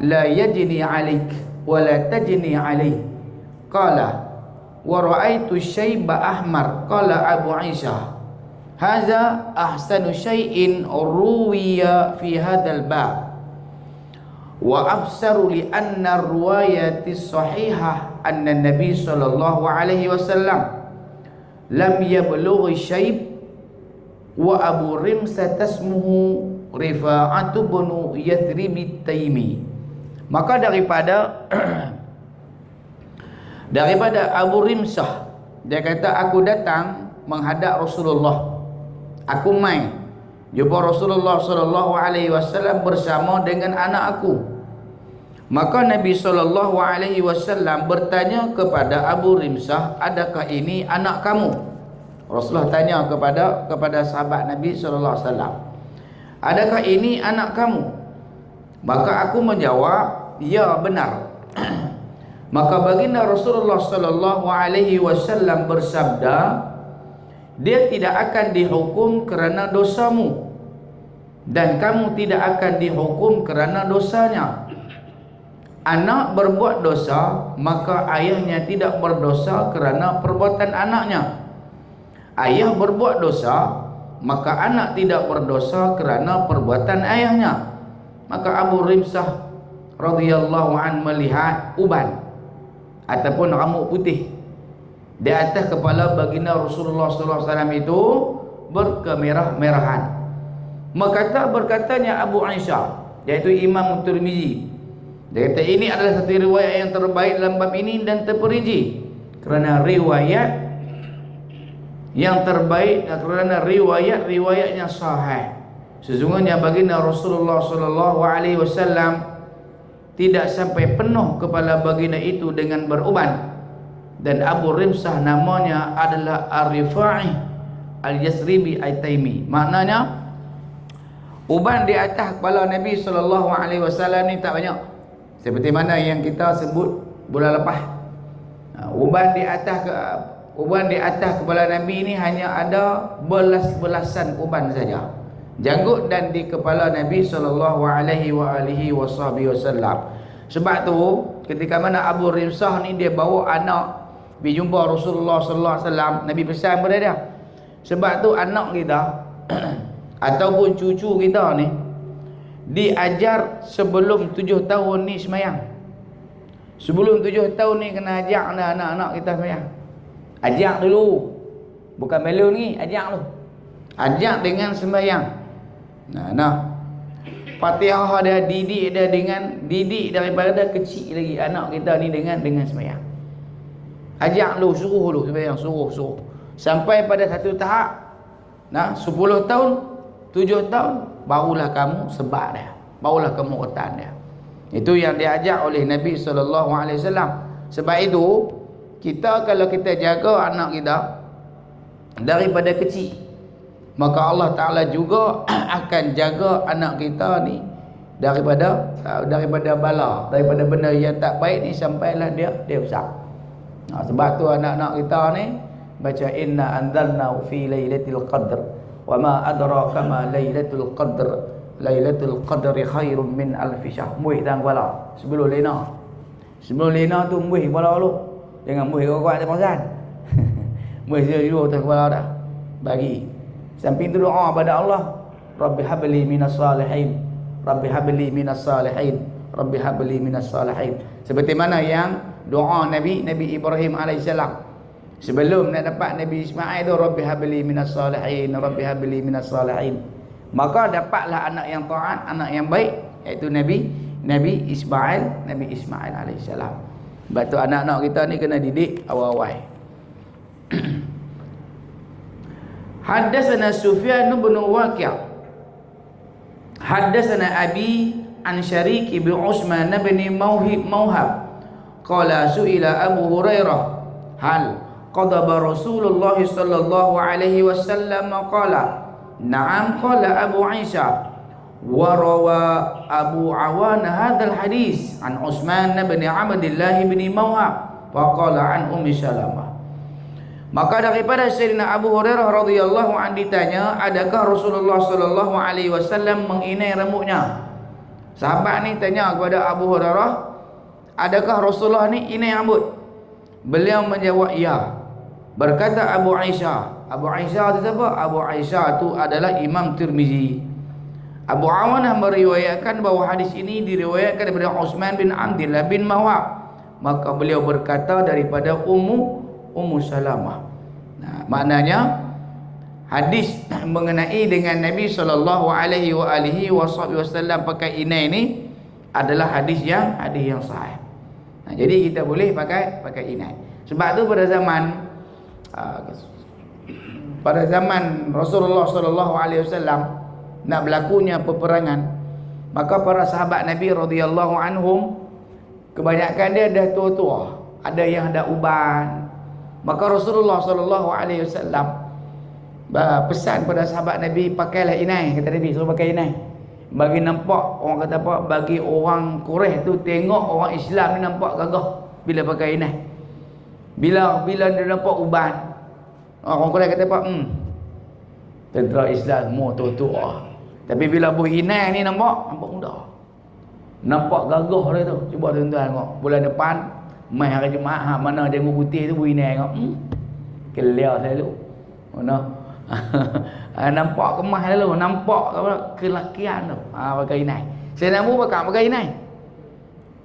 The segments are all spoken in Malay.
لا يجني عليك ولا تجني عليه. قال ورأيت الشيب أحمر. قال أبو عيسى هذا أحسن شيء روي في هذا الباب. وأبصر لأن الرواية الصحيحة أن النبي صلى الله عليه وسلم لم يبلغ الشيب وأبو رمسة اسمه رفاعة بن يثرب التيمي. Maka daripada daripada abu rimsah dia kata aku datang menghadap Rasulullah. Aku mai. Jumpa Rasulullah sallallahu alaihi wasallam bersama dengan anak aku. Maka Nabi sallallahu alaihi wasallam bertanya kepada Abu Rimsah adakah ini anak kamu? Rasulullah tanya kepada kepada sahabat Nabi sallallahu alaihi wasallam adakah ini anak kamu? Maka aku menjawab ya benar. Maka baginda Rasulullah sallallahu alaihi wasallam bersabda dia tidak akan dihukum kerana dosamu dan kamu tidak akan dihukum kerana dosanya. Anak berbuat dosa maka ayahnya tidak berdosa kerana perbuatan anaknya. Ayah berbuat dosa maka anak tidak berdosa kerana perbuatan ayahnya. Maka Abu Rimsah radhiyallahu an melihat uban ataupun rambut putih di atas kepala baginda Rasulullah sallallahu alaihi wasallam itu berkemerah-merahan maka berkatanya Abu Aisyah iaitu Imam Tirmizi dia kata ini adalah satu riwayat yang terbaik dalam bab ini dan terperinci kerana riwayat yang terbaik kerana riwayat-riwayatnya sahih. Sesungguhnya baginda Rasulullah sallallahu alaihi wasallam tidak sampai penuh kepala baginda itu dengan beruban dan Abu Rimsah namanya adalah Ar-Rifa'i Al-Yasribi Al-Taimi. Maknanya uban di atas kepala Nabi sallallahu alaihi wasallam ni tak banyak. Seperti mana yang kita sebut bulan lepas. Ha, uban di atas uban di atas kepala Nabi ini hanya ada belas-belasan uban saja. Janggut dan di kepala Nabi sallallahu alaihi wa alihi wasallam. Sebab tu ketika mana Abu Rimsah ni dia bawa anak pergi jumpa Rasulullah sallallahu alaihi wasallam, Nabi pesan pada dia. Sebab tu anak kita ataupun cucu kita ni diajar sebelum tujuh tahun ni semayang. Sebelum tujuh tahun ni kena ajak anak-anak kita semayang. Ajak dulu. Bukan melon ni, ajak dulu. Ajak dengan sembahyang. Nah, nah. Fatihah dia didik dia dengan didik daripada kecil lagi anak kita ni dengan dengan sembahyang. Ajak dulu, suruh dulu sembahyang, suruh, suruh. Sampai pada satu tahap nah 10 tahun, 7 tahun barulah kamu sebab dia. Barulah kamu retan dia. Itu yang diajak oleh Nabi sallallahu alaihi wasallam. Sebab itu kita kalau kita jaga anak kita daripada kecil maka Allah Taala juga akan jaga anak kita ni daripada daripada bala daripada benda yang tak baik ni sampailah dia dia besar ha, sebab tu anak-anak kita ni baca inna anzalna fi lailatul qadr wa ma adraka ma lailatul qadr lailatul qadri khairum min alf syahr muih dan kepala sebelum lena sebelum lena tu muih kepala lu Jangan muih kuat-kuat dia perasan. muih dia dulu atas kepala dah. Bagi. Samping tu doa pada Allah. Rabbi habli minas salihin. Rabbi habli minas salihin. Rabbi habli minas salihin. Seperti mana yang doa Nabi Nabi Ibrahim AS. Sebelum nak dapat Nabi Ismail tu. Rabbi habli minas salihin. Rabbi habli minas salihin. Maka dapatlah anak yang taat, anak yang baik. Iaitu Nabi Nabi Ismail. Nabi Ismail AS. Sebab tu anak-anak kita ni kena didik awal-awal. حدثنا سفيان بن واقع. حدثنا أبي عن شريك بن عثمان بن موهب قال سئل أبو هريرة هل قضب رسول الله صلى الله عليه وسلم؟ قال نعم قال أبو عيسى. وروى أبو عوان هذا الحديث عن عثمان بن عبد الله بن موهب وقال عن أم سلمة. Maka daripada Sayyidina Abu Hurairah radhiyallahu anhu ditanya, adakah Rasulullah sallallahu alaihi wasallam menginai rambutnya? sahabat ni tanya kepada Abu Hurairah adakah Rasulullah ni inai rambut? Beliau menjawab ya. Berkata Abu Aisyah Abu Aisyah tu siapa? Abu Aisyah tu adalah Imam Tirmizi. Abu Awanah meriwayatkan bahawa hadis ini diriwayatkan daripada Utsman bin Abdullah bin Mawab. Maka beliau berkata daripada Ummu Ummu Salamah nah, maknanya hadis mengenai dengan Nabi sallallahu alaihi wa alihi wasallam pakai inai ni adalah hadis yang hadis yang sahih. Nah, jadi kita boleh pakai pakai inai. Sebab tu pada zaman uh, pada zaman Rasulullah sallallahu alaihi wasallam nak berlakunya peperangan maka para sahabat Nabi radhiyallahu anhum kebanyakan dia dah tua-tua, ada yang dah uban. Maka Rasulullah sallallahu alaihi wasallam pesan pada sahabat Nabi pakailah inai kata Nabi suruh pakai inai. Bagi nampak orang kata apa bagi orang Quraisy tu tengok orang Islam ni nampak gagah bila pakai inai. Bila bila dia nampak uban orang Quraisy kata apa hmm tentera Islam semua tua-tua tapi bila buh inai ni nampak nampak muda nampak gagah dia tu. Cuba tuan-tuan tengok bulan depan mai hari Jumaat ha, mana dia putih tu buh inai tengok hmm kelia selalu mana ha, nampak kemas lalu nampak apa kelakian tu ha, pakai inai saya nak Abu Bakar pakai inai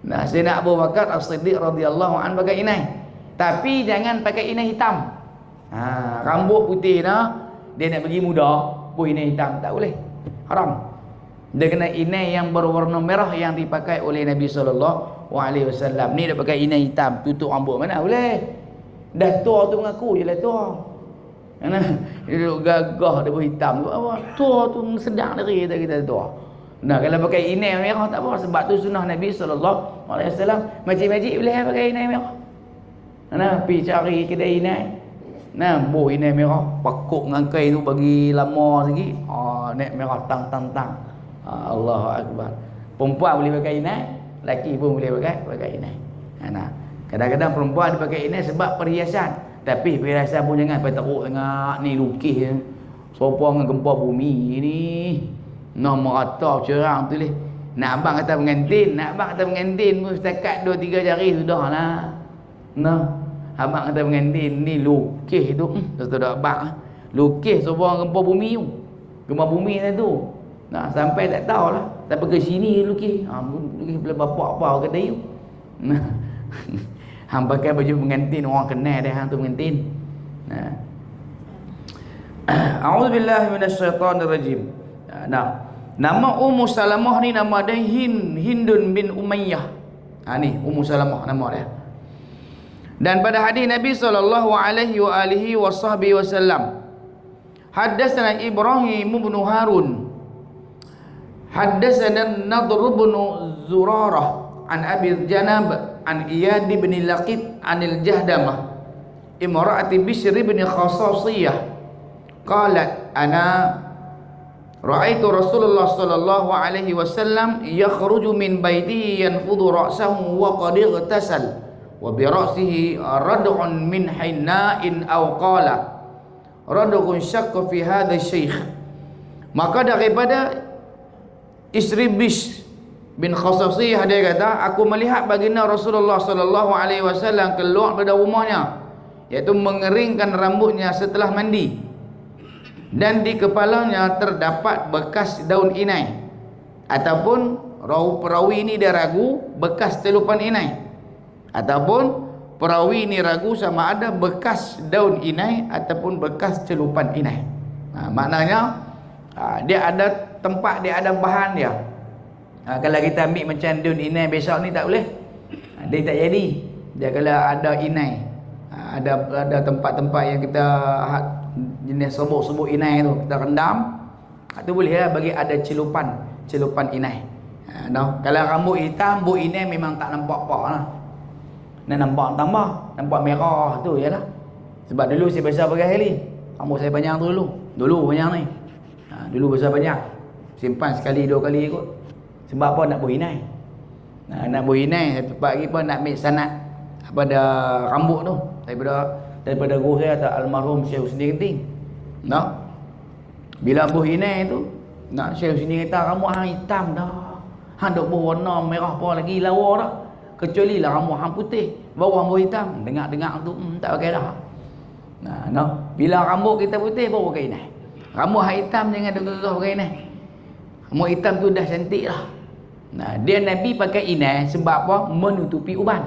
nah saya nak Abu Bakar As-Siddiq radhiyallahu an pakai inai tapi jangan pakai inai hitam. Ha, rambut putih nah dia nak pergi muda pun inai hitam tak boleh. Haram kena inai yang berwarna merah yang dipakai oleh Nabi wasallam ni dia pakai inai hitam tutup rambut mana boleh dah tua tu mengaku je lah tua Ana dia duduk gagah dia berhitam? Tua tu sedang dari kita kita tua. Nah, kalau pakai inai merah tak apa sebab tu sunnah Nabi wasallam. Majik-majik boleh pakai inai merah. Nah, pi cari kedai inai. Nah, bu inai merah, pakuk dengan kain tu bagi lama sikit. Ah, naik merah tang tang tang. Ah, Allahu akbar. Perempuan boleh pakai inai, lelaki pun boleh pakai pakai inai. Nah, kadang-kadang perempuan dipakai inai sebab perhiasan. Tapi perasaan pun jangan sampai teruk sangat ni lukis. Sopong dengan gempa bumi ni. Nah merata cerang tu leh. Nak abang kata pengantin, nak abang kata pengantin pun setakat 2 3 jari sudah lah. Nah, abang kata pengantin ni lukis tu. Hmm, tu dah abang. Ah. Lukis sopong gempa bumi tu. Gempa bumi tu. Nah, sampai tak tahu lah. Tapi ke sini lukis. Ha, lukis bila bapak apa kata you. Nah. hang pakai baju pengantin orang kenal dia hang tu pengantin nah A'udzubillahi minasyaitonirrajim nah nama Ummu Salamah ni nama dia Hin Hindun bin Umayyah ha ni Ummu Salamah nama dia dan pada hadis Nabi sallallahu alaihi wa alihi wasallam haddatsana Ibrahim bin Harun haddatsana Nadr bin Zurarah an Abi Janab an Iyad bin Laqit anil Jahdamah imra'ati Bishr bin Khasasiyah qalat ana ra'aitu Rasulullah sallallahu alaihi wasallam yakhruju min baitihi yanfudhu ra'sahu wa qad igtasal wa bi ra'sihi rad'un min hinna'in aw qala rad'un shaqqa fi hadha shaykh maka daripada istri Bishr bin Khasasiyah dia kata aku melihat baginda Rasulullah sallallahu alaihi wasallam keluar dari rumahnya iaitu mengeringkan rambutnya setelah mandi. Dan di kepalanya terdapat bekas daun inai. Ataupun perawi ini dia ragu bekas telupan inai. Ataupun perawi ini ragu sama ada bekas daun inai ataupun bekas celupan inai. Ha, maknanya ha, dia ada tempat dia ada bahan dia. Ha, kalau kita ambil macam daun inai besok ni tak boleh. Ha, dia tak jadi. Dia kalau ada inai ha, ada ada tempat-tempat yang kita ha, jenis sebut-sebut inai tu kita rendam ha, tu boleh lah bagi ada celupan celupan inai. Ha, no? kalau rambut hitam bu inai memang tak nampak apa lah. Nak nampak tambah nampak merah tu ya lah. Sebab dulu saya biasa pakai heli rambut saya panjang tu dulu. Dulu panjang ni. Ha, dulu besar panjang simpan sekali dua kali ikut sebab apa nak buhinai? Nah, nak buhinai satu pagi pun nak ambil sanad pada rambut tu daripada daripada guru saya atau almarhum Syekh Husni Kenting. Nah. Bila buhinai tu nak Syekh Husni kata rambut hang hitam dah. hang dok berwarna merah apa lagi lawa dah kecuali lah rambut hang putih bawah rambut hitam dengar-dengar tu hmm, tak pakai dah nah no bila rambut kita putih baru pakai inai rambut hang hitam jangan gerah pakai inai rambut hitam tu dah cantik lah nah dia nabi pakai inai sebab apa? Menutupi uban.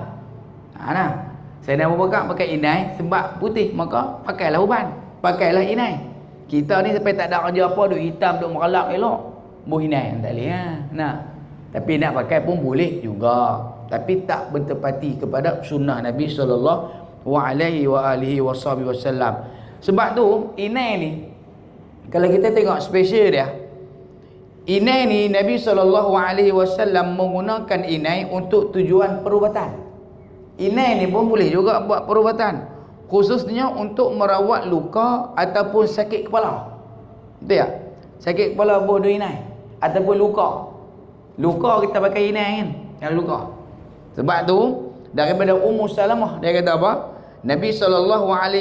Ha nah. Saya nak Bakar pakai inai sebab putih. Maka pakailah uban. Pakailah inai. Kita ni sampai tak ada kerja apa duk hitam duk meralap elok. Buh inai tak boleh ha? nah. Tapi nak pakai pun boleh juga. Tapi tak bertepati kepada sunnah Nabi alaihi wa alihi wasallam. Sebab tu inai ni kalau kita tengok special dia inai ni Nabi wasallam menggunakan inai untuk tujuan perubatan. Inai ni pun boleh juga buat perubatan khususnya untuk merawat luka ataupun sakit kepala. Betul tak? Sakit kepala bodoh inai ataupun luka. Luka kita pakai inai kan? Kalau luka. Sebab tu daripada Ummu Salamah dia kata apa? Nabi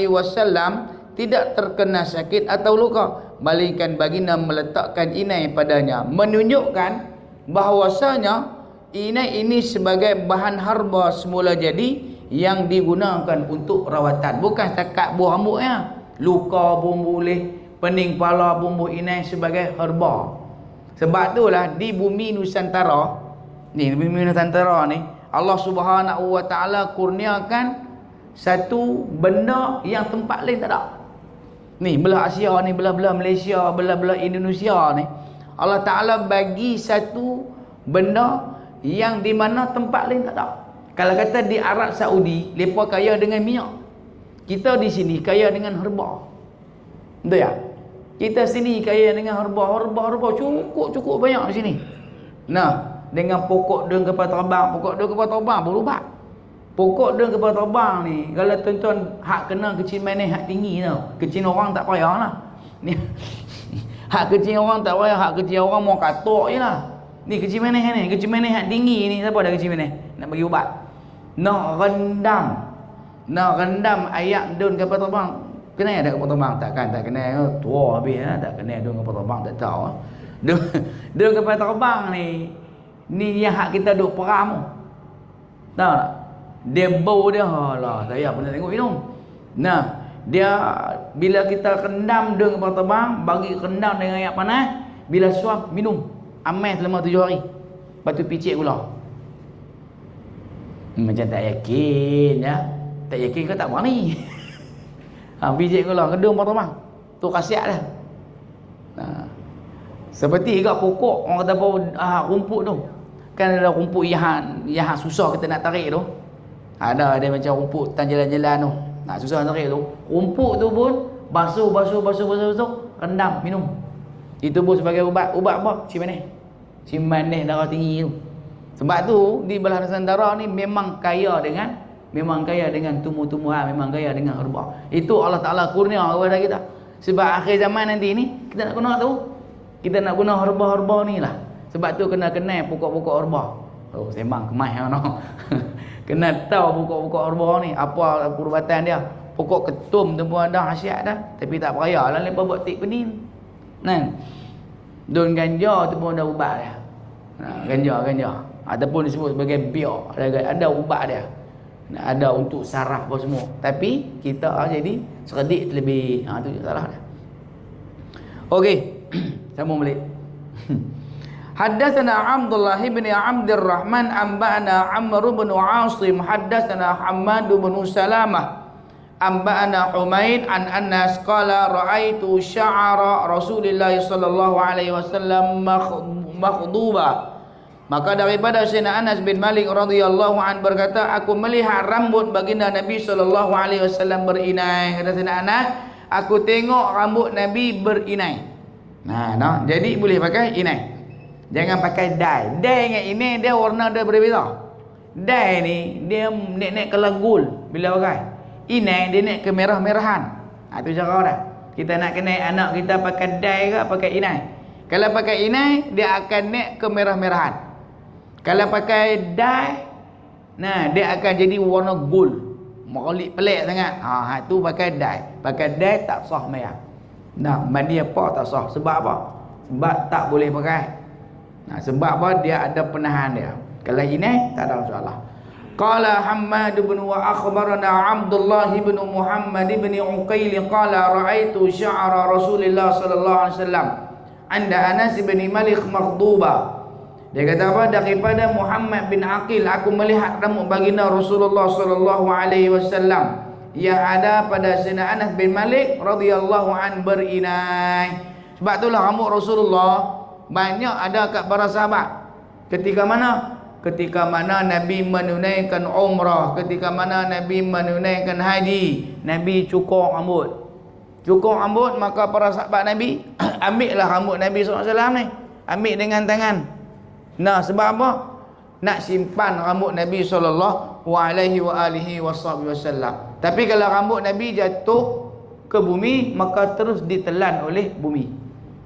wasallam tidak terkena sakit atau luka melainkan baginda meletakkan inai padanya menunjukkan bahawasanya inai ini sebagai bahan harba semula jadi yang digunakan untuk rawatan. Bukan setakat buah rambutnya luka pun boleh pening pun boleh inai sebagai herba sebab itulah di bumi Nusantara ni bumi Nusantara ni Allah Subhanahu Wa Taala kurniakan satu benda yang tempat lain tak ada. Ni belah Asia ni, belah-belah Malaysia, belah-belah Indonesia ni. Allah Taala bagi satu benda yang di mana tempat lain tak ada. Kalau kata di Arab Saudi, depa kaya dengan minyak. Kita di sini kaya dengan herba. Betul ya? Kita sini kaya dengan herba, herba, herba cukup-cukup banyak di sini. Nah, dengan pokok daun kepala terbang pokok daun kepala terbang berubat pokok daun kepala terbang ni kalau tuan-tuan hak kena kecil manis hak tinggi tau. Kecil orang tak payah lah. Ni hak kecil orang tak payah hak kecil orang mau katok je lah. Ni kecil manis ni kecil manis hak tinggi ni. Siapa dah kecil manis nak bagi ubat. Nak rendam. Nak rendam ayat daun kepala terbang. Kena ada kepala terbang? Takkan tak kena tua habis lah. Tak kena daun kepala terbang tak tahu daun, daun kepala terbang ni Ni yang hak kita duk peram. Tahu tak? Dia bau dia. Alah saya pernah tengok minum. Nah Dia Bila kita rendam dengan kepala terbang Bagi rendam dengan air panas Bila suap minum. Amai selama tujuh hari. Lepas tu picit gula Macam tak yakin ya. Tak yakin kau tak berani ha, Picit gula Kedung kepala terbang. Tu khasiat dah. Nah seperti juga pokok. Orang kata apa ah, rumput tu. Kan ada rumput yang yang susah kita nak tarik tu ada ada macam rumput tan jalan-jalan tu. Nak susah nak tu. Rumput tu pun basuh basuh basuh basuh basuh rendam minum. Itu pun sebagai ubat ubat apa? Cimanih cimanih darah tinggi tu. Sebab tu di belah Nusantara ni memang kaya dengan memang kaya dengan tumbuh-tumbuhan memang kaya dengan herba itu Allah Taala kurnia kepada kita. Sebab akhir zaman nanti ni kita nak kena tahu kita nak guna herba-herba ni lah. Sebab tu kena kenal pokok-pokok herba. Oh, sembang kemai kan. kena tahu pokok-pokok herba ni apa perubatan dia. Pokok ketum tu pun ada khasiat dah, tapi tak payah lah lepas buat tik penin. Kan? Daun ganja tu pun ada ubat dia. Nah, ganja ganja ataupun disebut sebagai biok ada ada ubat dia. Nah, ada untuk saraf apa semua. Tapi kita ah, jadi seredik lebih. Ha tu salah dia. Okey. Sambung balik. حدثنا عبد الله بن عبد الرحمن أنبأنا عمرو بن عاصم حدثنا حماد بن سلامة أنبأنا حميد عن أنس قال رأيت شعر رسول الله صلى الله عليه وسلم مخضوبا Maka daripada Sayyidina Anas bin Malik radhiyallahu an berkata, aku melihat rambut baginda Nabi sallallahu alaihi wasallam berinai. Kata Sayyidina Anas, aku tengok rambut Nabi berinai. Nah, nah, jadi boleh pakai inai. Jangan pakai dye. Dye dengan ini dia warna dia berbeza. Dye ni dia naik-naik ke gold bila pakai. Ini dia naik ke merah-merahan. Ha tu cara dah. Kita nak kena anak kita pakai dye ke pakai inai. Kalau pakai inai dia akan naik ke merah-merahan. Kalau pakai dye nah dia akan jadi warna gold. Molik pelik sangat. Ha, ha tu pakai dye. Pakai dye tak sah merah. Nah, mandi apa tak sah. Sebab apa? Sebab tak boleh pakai. Ha, sebab apa dia ada penahan dia. Kalau ini tak ada masalah. Qala Hammad bin wa akhbarana Abdullah bin Muhammad bin Uqail qala ra'aitu sya'ra Rasulullah sallallahu alaihi wasallam anda Anas bin Malik maghduba. Dia kata apa daripada Muhammad bin Aqil aku melihat rambut baginda Rasulullah sallallahu alaihi wasallam yang ada pada Sayyidina Anas bin Malik radhiyallahu an berinai. Sebab itulah rambut Rasulullah banyak ada kat para sahabat. Ketika mana? Ketika mana Nabi menunaikan umrah ketika mana Nabi menunaikan haji Nabi cukur rambut. Cukur rambut maka para sahabat Nabi ambil lah rambut Nabi SAW ni. Ambil dengan tangan. Nah sebab apa? Nak simpan rambut Nabi sallallahu alaihi wa alihi wasallam. Tapi kalau rambut Nabi jatuh ke bumi maka terus ditelan oleh bumi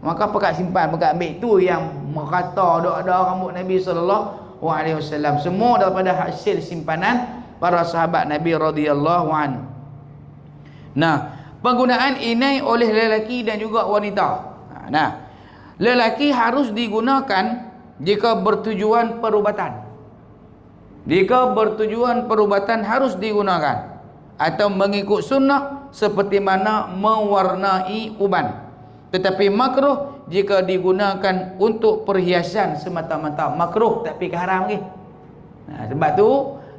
maka pekat simpan pekat ambil tu yang merata doa-doa rambut Nabi sallallahu alaihi wasallam. Semua daripada hasil simpanan para sahabat Nabi radhiyallahu an. Nah penggunaan inai oleh lelaki dan juga wanita. Ha, nah. Lelaki harus digunakan jika bertujuan perubatan. Jika bertujuan perubatan harus digunakan atau mengikut sunnah seperti mana mewarnai uban tetapi makruh jika digunakan untuk perhiasan semata-mata. Makruh tapi haram ke? Nah, sebab tu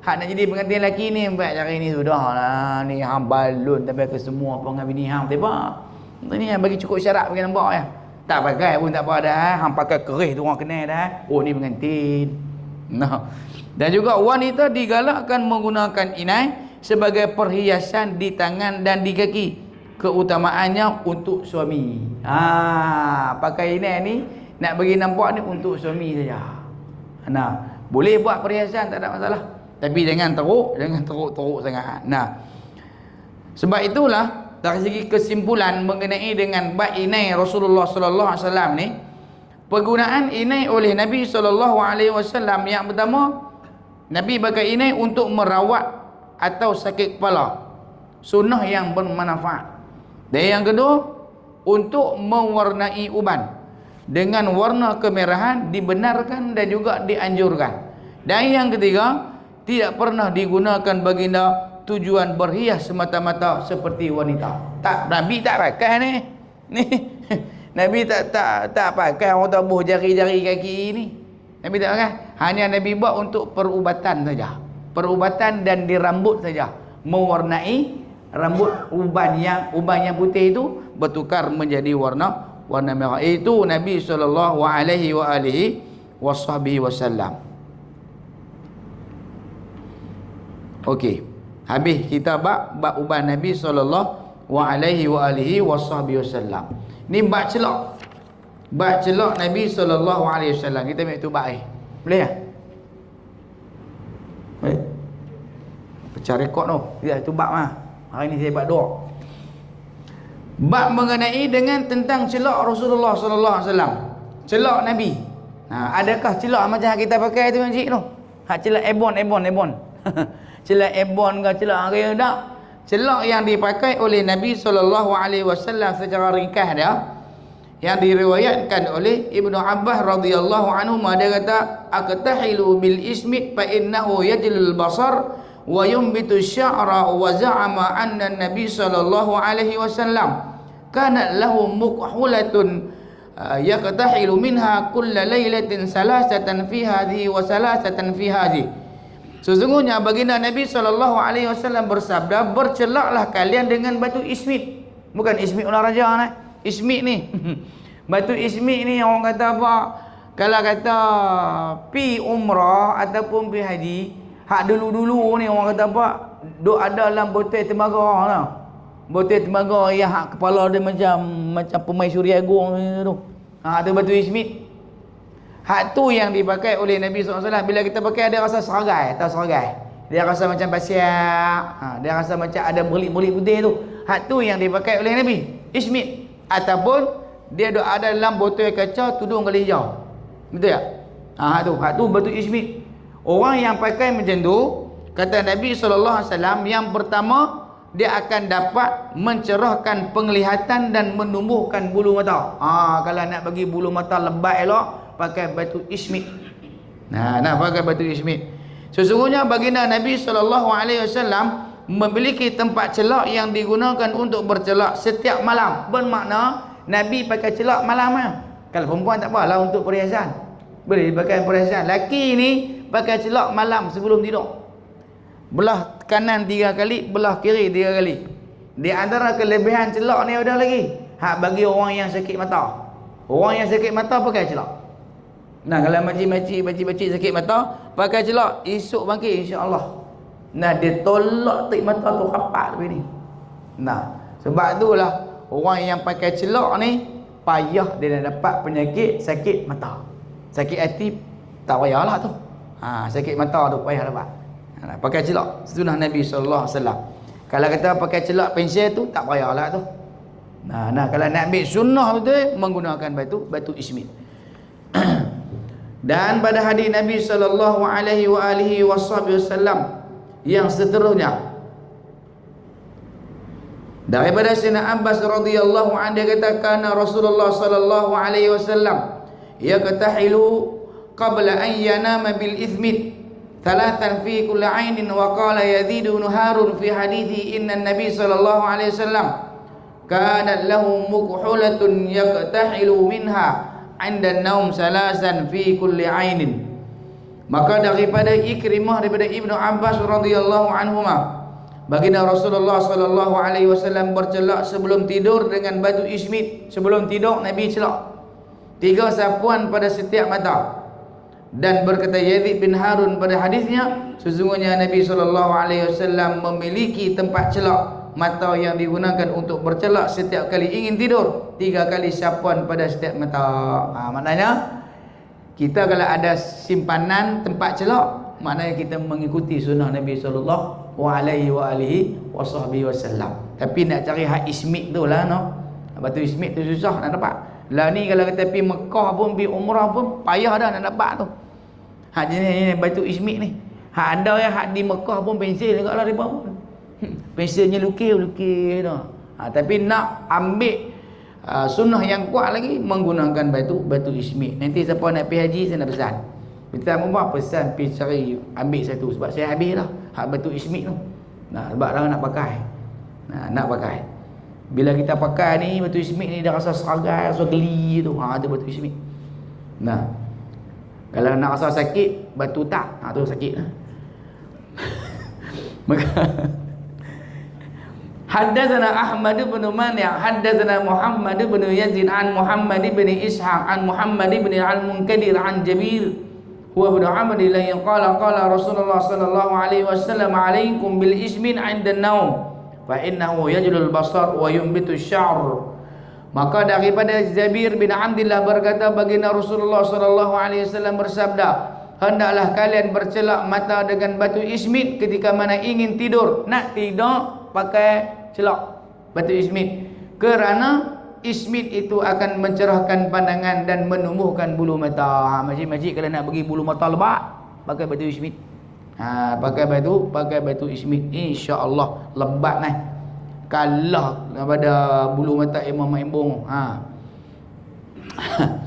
hak nak jadi pengantin lelaki ni buat cara ni sudah lah. Ni hang balun tapi ke semua dengan bini hang tiba. Ni yang bagi cukup syarat bagi nampak ya. Tak pakai pun tak apa dah hang pakai keris tu orang kenal dah oh ni pengantin. Nah. Dan juga wanita digalakkan menggunakan inai sebagai perhiasan di tangan dan di kaki keutamaannya untuk suami. Ha, pakai ini ni nak bagi nampak ni untuk suami saja. Nah, boleh buat perhiasan tak ada masalah. Tapi jangan teruk, jangan teruk-teruk sangat. Nah. Sebab itulah dari segi kesimpulan mengenai dengan bab inai Rasulullah sallallahu alaihi wasallam ni penggunaan inai oleh Nabi sallallahu alaihi wasallam yang pertama Nabi pakai inai untuk merawat atau sakit kepala. Sunnah yang bermanfaat. Dan yang kedua, untuk mewarnai uban dengan warna kemerahan dibenarkan dan juga dianjurkan. Dan yang ketiga, tidak pernah digunakan baginda tujuan berhias semata-mata seperti wanita. Tak Nabi tak pakai ni. Ni Nabi tak tak tak pakai orang tabuh jari-jari kaki ni. Nabi tak pakai. Hanya Nabi buat untuk perubatan saja. Perubatan dan di rambut saja. Mewarnai rambut uban yang uban yang putih itu bertukar menjadi warna warna merah. Itu Nabi sallallahu alaihi wa alihi wasallam okey. Habis kita bab bab uban Nabi sallallahu alaihi wa alihi wasallam ni bab celak. Bab celak Nabi sallallahu alaihi wasallam kita ambil tu bab eh boleh tak? Boleh. Pecah rekod tu. Ya tu bab mah Hari ini saya buat doa. Bab mengenai dengan tentang celak Rasulullah sallallahu alaihi wasallam. Celak Nabi. Ha, adakah celak macam kita pakai tu encik tu? Hak celak ebon ebon ebon. celak ebon ke celak hari tak? Celak yang dipakai oleh Nabi sallallahu alaihi wasallam secara ringkas dia yang diriwayatkan oleh Ibnu Abbas radhiyallahu anhu dia kata aqtahilu bil ismi fa innahu yajlul basar wa yumbitu sya'ra wa za'ama anna nabi sallallahu alaihi wasallam kana lahu mukhulatun uh, yaqtahilu minha kulla lailatin salasatan fi hadhihi wa salasatan fi hadhihi sesungguhnya baginda nabi sallallahu alaihi wasallam bersabda bercelaklah kalian dengan batu ismit. Bukan ismit ular raja ni ismit ni. Batu ismit ni orang kata apa? Kalau kata pi umrah ataupun pi haji Hak dulu-dulu ni orang kata apa? Duk ada dalam botol tembaga lah. Botol tembaga yang hak kepala dia macam macam pemaisuri agung tu. Ha tu batu ismit. Hak tu yang dipakai oleh Nabi SAW bila kita pakai ada rasa seragai, tahu seragai. Dia rasa macam pasiak. Ha, dia rasa macam ada belik-belik putih tu. Hak tu yang dipakai oleh Nabi. Ismit ataupun dia duk ada dalam botol kaca tudung kali hijau. Betul tak? Ha, hak tu, hak tu batu ismit. Orang yang pakai macam tu kata Nabi wasallam yang pertama dia akan dapat mencerahkan penglihatan dan menumbuhkan bulu mata. Ha kalau nak bagi bulu mata lebat elok, pakai batu ismit nah nak pakai batu ismit sesungguhnya baginda Nabi wasallam memiliki tempat celak yang digunakan untuk bercelak setiap malam. Bermakna Nabi pakai celak malam ah kalau perempuan tak apalah untuk perhiasan. Boleh pakai perhiasan. Laki ni pakai celak malam sebelum tidur belah kanan tiga kali belah kiri tiga kali di antara kelebihan celak ni ada lagi hak bagi orang yang sakit mata Orang yang sakit mata pakai celak. Nah kalau makcik-makcik, makcik-makcik sakit mata, pakai celak. Esok bangkit insya-Allah. Nah dia tolak tik mata tu rapat lebih ni. Nah, sebab itulah orang yang pakai celak ni payah dia nak dapat penyakit sakit mata. Sakit hati tak payahlah tu. Ha, sakit mata tu payah dapat. Ha, pakai celak. Sunnah Nabi sallallahu alaihi wasallam. Kalau kita pakai celak pensel tu tak payahlah tu. Nah, nah kalau nak ambil sunnah tu menggunakan batu batu ismit. Dan pada hadis Nabi sallallahu alaihi wa alihi wasallam yang seterusnya daripada Sayyidina Abbas radhiyallahu anhu dia katakan Rasulullah sallallahu alaihi wasallam yaqtahilu qabla an yanama bil ithmit thalathan fi kulli ainin wa qala yazidu nuharun fi hadithi inna an-nabi sallallahu alaihi wasallam kanat lahu mukhulatun yaqtahilu minha 'inda an-naum salasan fi kulli 'ainin maka daripada Ikrimah daripada Ibnu Abbas radhiyallahu anhuma baginda Rasulullah sallallahu alaihi wasallam bercelak sebelum tidur dengan batu ismit sebelum tidur Nabi celak. Tiga sapuan pada setiap mata dan berkata Yazid bin Harun pada hadisnya sesungguhnya Nabi sallallahu alaihi wasallam memiliki tempat celak mata yang digunakan untuk bercelak setiap kali ingin tidur tiga kali sapuan pada setiap mata. Ha, maknanya kita kalau ada simpanan tempat celak maknanya kita mengikuti sunnah Nabi sallallahu alaihi wa alihi wasallam. Tapi nak cari hak ismit tu lah no. Batu ismit tu susah nak dapat. Lah ni kalau kita pergi Mekah pun pergi umrah pun payah dah nak dapat tu hak jenis ni batu ismit ni hak ada yang hak di Mekah pun pensel juga lah dia pun Pensilnya lukis-lukis tu. Ha, tapi nak ambil uh, sunnah yang kuat lagi menggunakan batu batu ismit. Nanti siapa nak pergi haji saya nak pesan. Minta apa pesan pergi cari ambil satu sebab saya habis lah hak batu ismit tu. Nah, sebab orang nak pakai. Nah, nak pakai. Bila kita pakai ni batu ismit ni dah rasa seragai, rasa geli tu. Ha tu batu ismit. Nah. Kalau nak rasa sakit, batu tak. Ha tu sakit. Maka Haddatsana Ahmad bin Mani' haddatsana Muhammad bin Yazid an Muhammad bin Ishaq an Muhammad bin Al-Munkadir an Jabir huwa bin Amr la qala qala Rasulullah sallallahu alaihi wasallam alaikum bil ismin 'inda an-naum fa innahu yajlul basar wa yumbitu asy-sya'r maka daripada Jabir bin Abdullah berkata baginda Rasulullah sallallahu alaihi wasallam bersabda hendaklah kalian bercelak mata dengan batu ismit ketika mana ingin tidur. Nak tidur pakai celak batu ismit. Kerana ismit itu akan mencerahkan pandangan dan menumbuhkan bulu mata. Ha, majik-majik kalau nak bagi bulu mata lebat pakai batu ismit. Ha, pakai batu pakai batu ismit. insya-Allah lebat nah kalah daripada bulu mata Imam Maimun ha.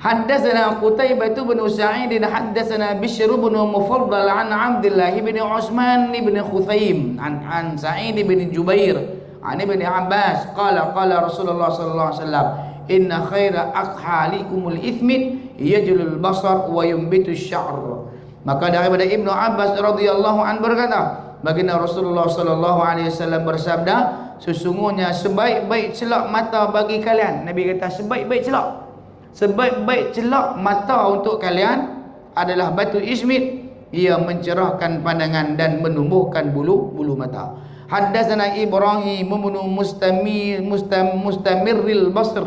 Haddatsana Qutaibah bin Sa'id dan haddatsana Bishr bin Mufaddal an Abdullah bin Utsman bin Khuzaim an an Sa'id bin Jubair an Ibn Abbas. Qala qala Rasulullah sallallahu alaihi wasallam inna khaira aqhalikumul ithmi yajlul basar wa yumbitu syar maka daripada Ibnu Abbas radhiyallahu an berkata baginda Rasulullah sallallahu alaihi wasallam bersabda sesungguhnya sebaik-baik celak mata bagi kalian. Nabi kata sebaik-baik celak. Sebaik-baik celak mata untuk kalian adalah batu ismit ia mencerahkan pandangan dan menumbuhkan bulu bulu mata. Haddatsana Ibrahim bin Mustamir Mustam Mustamirril Basr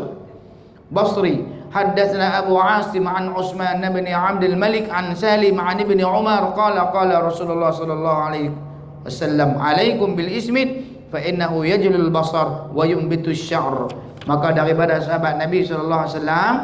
Basri. Haddatsana Abu Asim an Utsman bin Abdul Malik an Salim an Ibn Umar. Qala qala Rasulullah sallallahu alaihi wasallam alaikum bil ismit fa innahu yajlul basar wa yumbitu asy-sya'r maka daripada sahabat Nabi sallallahu alaihi wasallam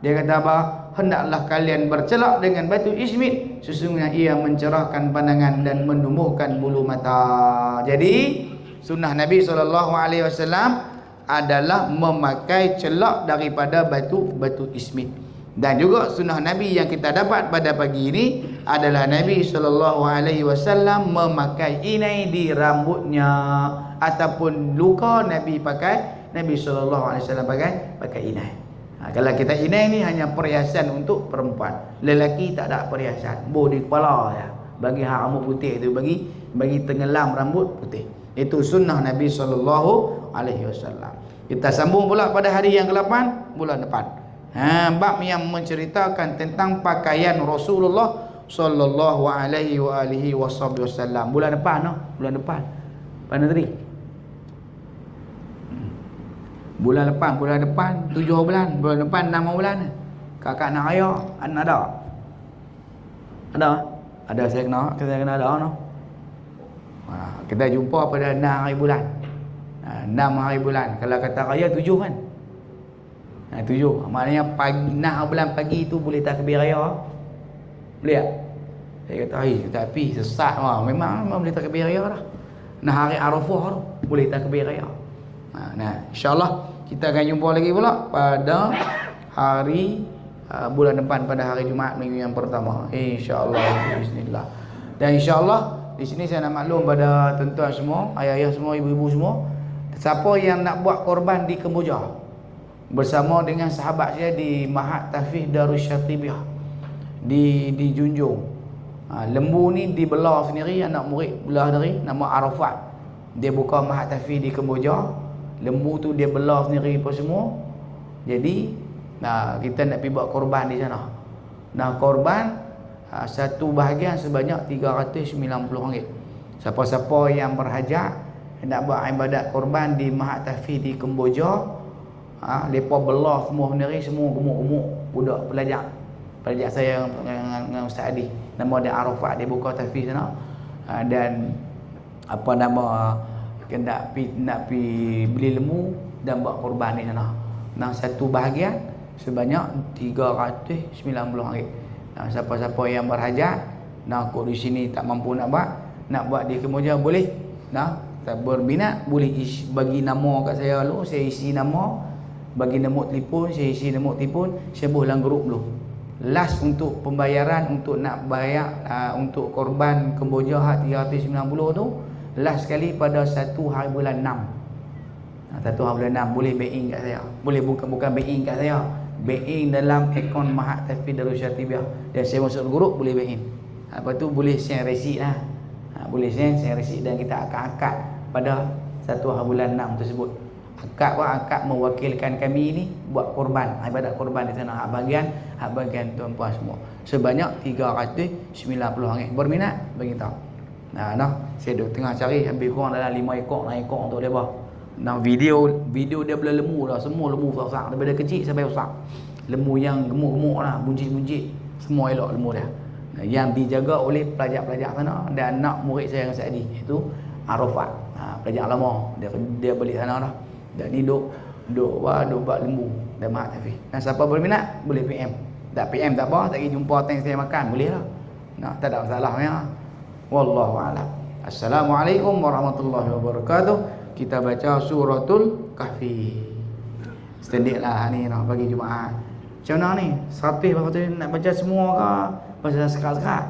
dia kata apa? Hendaklah kalian bercelak dengan batu ismit sesungguhnya ia mencerahkan pandangan dan menumbuhkan bulu mata. Jadi sunnah Nabi sallallahu alaihi wasallam adalah memakai celak daripada batu batu ismit dan juga sunnah Nabi yang kita dapat pada pagi ini adalah Nabi sallallahu alaihi wasallam memakai inai di rambutnya ataupun luka Nabi pakai Nabi sallallahu alaihi wasallam pakai pakai inai. Ha, kalau kita inai ni hanya perhiasan untuk perempuan. Lelaki tak ada perhiasan. Boh di kepala ya. Bagi hak rambut putih tu bagi bagi tenggelam rambut putih. Itu sunnah Nabi sallallahu alaihi wasallam. Kita sambung pula pada hari yang ke-8 bulan depan. Ha, bab yang menceritakan tentang pakaian Rasulullah sallallahu alaihi wa alihi wasallam. Bulan depan noh, bulan depan. Pada tadi. Hmm. Bulan depan, bulan depan 7 bulan, bulan depan 6 bulan. Kakak nak raya, anak ada. Ada? Ada saya kena, saya kena ada noh. Ha, kita jumpa pada 6 hari bulan. Ha, 6 hari bulan. Kalau kata raya 7 kan? Ha, 7. Maknanya pagi 6 bulan pagi tu boleh takbir raya. Boleh tak? Saya kata, "Ai, tapi sesat mah. Memang memang boleh takbir raya dah." Nah hari Arafah tu boleh takbir raya. Ha, nah, insya-Allah kita akan jumpa lagi pula pada hari uh, bulan depan pada hari Jumaat minggu yang pertama. Insya-Allah bismillah. Dan insya-Allah di sini saya nak maklum pada tuan-tuan semua, ayah-ayah semua, ibu-ibu semua, siapa yang nak buat korban di Kemboja bersama dengan sahabat saya di Mahat Tafih Darussyatibiyah di di Junjung. Ha, lembu ni dibelah sendiri anak murid belah dari nama Arafat. Dia buka Mahat Tafih di Kemboja. Lembu tu dia belah sendiri apa semua. Jadi nah kita nak pergi buat korban di sana. Nah korban ha, satu bahagian sebanyak RM390 siapa-siapa yang berhajat nak buat ibadat korban di Mahat Tafi di Kemboja ha, mereka belah semua sendiri semua gemuk-gemuk budak pelajar. Pelajar saya dengan, dengan Ustaz Adi. Nama dia Arafat dia buka Tafi sana. Ha, dan apa nama nak pi nak pi beli lembu dan buat korban di sana. Nah satu bahagian sebanyak RM390 Nah, siapa-siapa yang berhajat nak kok di sini tak mampu nak buat, nak buat di Kemoja boleh. Nah, tak berminat boleh isi, bagi nama kat saya dulu, saya isi nama, bagi nombor telefon, saya isi nombor telefon, saya buat dalam grup dulu. Last untuk pembayaran untuk nak bayar uh, untuk korban Kemboja hak 390 tu last sekali pada 1 hari bulan 6. Nah, 1 hari bulan 6 boleh back in kat saya. Boleh bukan bukan back in kat saya back in dalam akaun Mahat Tafi Darul Syatibiyah dan saya masuk grup boleh back in lepas tu boleh share resit lah ha, boleh share, share resit dan kita akan akad pada satu hari bulan 6 tersebut akad pun akad mewakilkan kami ini buat korban. Ibadat korban di sana hak bagian hak bagian tuan-puan semua. Sebanyak RM390 berminat? Bagi tahu. Nah nah. Saya duk tengah cari ambil kurang dalam 5 ekor 6 ekor untuk dia Nah video video dia boleh lemu dah semua lemu besar daripada kecil sampai besar. Lemu yang gemuk-gemuk lah, buncit-buncit, semua elok lemu dia. Yang dijaga oleh pelajar-pelajar sana dan anak murid saya yang Saidi itu Arafat. Ha, pelajar lama. Dia dia balik sana dah. Dan ni duk duk wah duk buat lembu dan mak tapi. Nah siapa berminat boleh PM. Tak PM tak apa, tak pergi jumpa tank saya makan boleh lah. Nah, tak ada masalah ya. Wallahu a'lam. Assalamualaikum warahmatullahi wabarakatuh kita baca suratul kahfi standard lah ni nak bagi Jumaat macam mana ni Satih bapak tu nak baca semua ke baca sekat-sekat